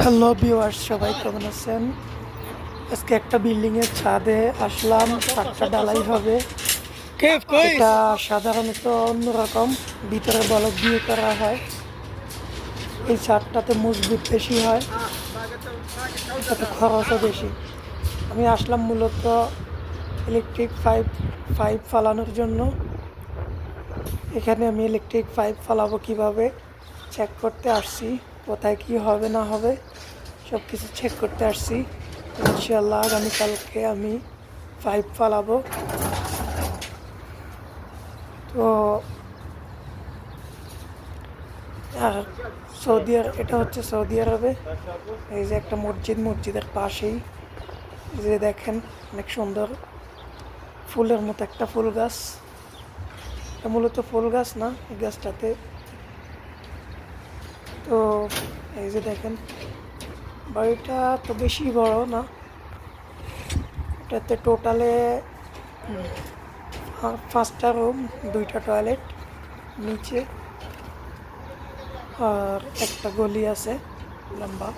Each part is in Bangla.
হ্যালো ভিউয়ার্স সবাই কেমন আছেন? আজকে একটা বিল্ডিং এর ছাদে আসলাম ছাদটা ডালাই হবে। এটা সাধারণত অন্যরকম ভিতরে বলক দিয়ে করা হয়। এই ছাদটাতে মজবুত বেশি হয় এটাতে খরচও বেশি। আমি আসলাম মূলত ইলেকট্রিক পাইপ পাইপ ফালানোর জন্য। এখানে আমি ইলেকট্রিক পাইপ ফালাবো কীভাবে? চেক করতে আসছি। কোথায় কি হবে, না হবে সব কিছু চেক করতে আসছি। ইনশাল্লাহ আগামীকালকে আমি পাইপ ফালাবো তো, আর সৌদি আরব এটা হচ্ছে সৌদি আরবে। এই যে একটা মসজিদ, মসজিদের পাশেই। যে দেখেন, অনেক সুন্দর। ফুলের মতো একটা ফুল গাছ। মূলত ফুল গাছ না, এই গাছটাতে তো এই যে দেখেন, বাড়িটা তো বেশি বড় না, এটাতে টোটালে পাঁচটা রুম, দুইটা টয়লেট, নিচে, আর একটা গলি আছে, লম্বা।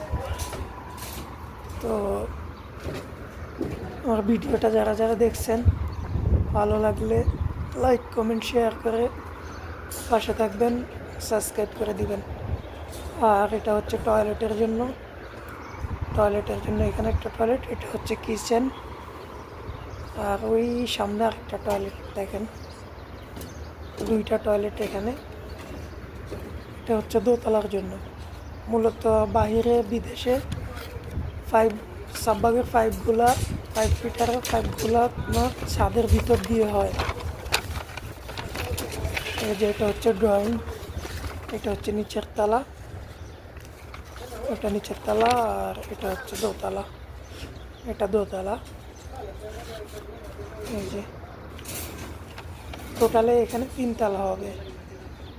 তো আমার ভিডিওটা যারা যারা দেখছেন, ভালো লাগলে লাইক, কমেন্ট, শেয়ার করে পাশে থাকবেন, সাবস্ক্রাইব করে দিবেন। আর এটা হচ্ছে টয়লেটের জন্য। টয়লেটের জন্য এখানে একটা টয়লেট, এটা হচ্ছে কিচেন। আর ওই সামনে আরেকটা টয়লেট দেখেন। দুইটা টয়লেট এখানে। এটা হচ্ছে দোতলার জন্য। মূলত বাহিরে বিদেশে ফাইভ সাববাগের পাইপগুলা ফাইভ ফিটারের পাইপগুলা আপনার ছাদের ভিতর দিয়ে হয়। এই যে এটা হচ্ছে ড্রয়িং এটা হচ্ছে নিচের তালা। এটা নিচের তালা আর এটা হচ্ছে দোতলা। এটা দোতলা। এই যে। টোটালে এখানে তিনতলা হবে।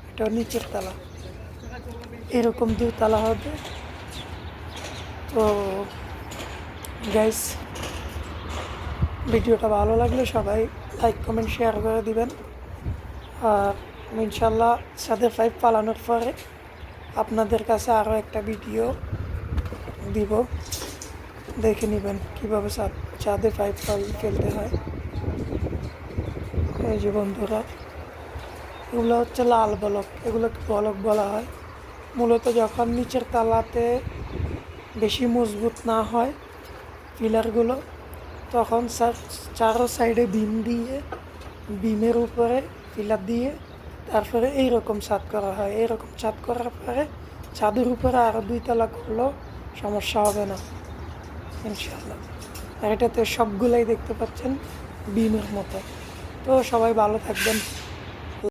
এটা নিচের তালা। এরকম দুতলা হবে। তো গাইস ভিডিওটা ভালো লাগলে সবাই লাইক কমেন্ট শেয়ার করে দিবেন। আর ইনশাল্লাহ সাদের পাইপ পালানোর পরে আপনাদের কাছে আরও একটা ভিডিও দিব। দেখে নেবেন কীভাবে চাঁদে পাইপ ফেলতে হয়। এই যে বন্ধুরা, এগুলো হচ্ছে লাল বলক। এগুলোকে বলক বলা হয়? মূলত যখন নিচের তালাতে বেশি মজবুত না হয় পিলারগুলো তখন চারো সাইডে বিম দিয়ে বিমের উপরে পিলার দিয়ে তারপরে এইরকম ছাদ করা হয়। এইরকম ছাদ করার পরে ছাদের উপরে আরও দুইতলা করলেও সমস্যা হবে না ইনশাল্লাহ আর এটাতে সবগুলাই দেখতে পাচ্ছেন বিমের মতো। তো সবাই ভালো থাকবেন।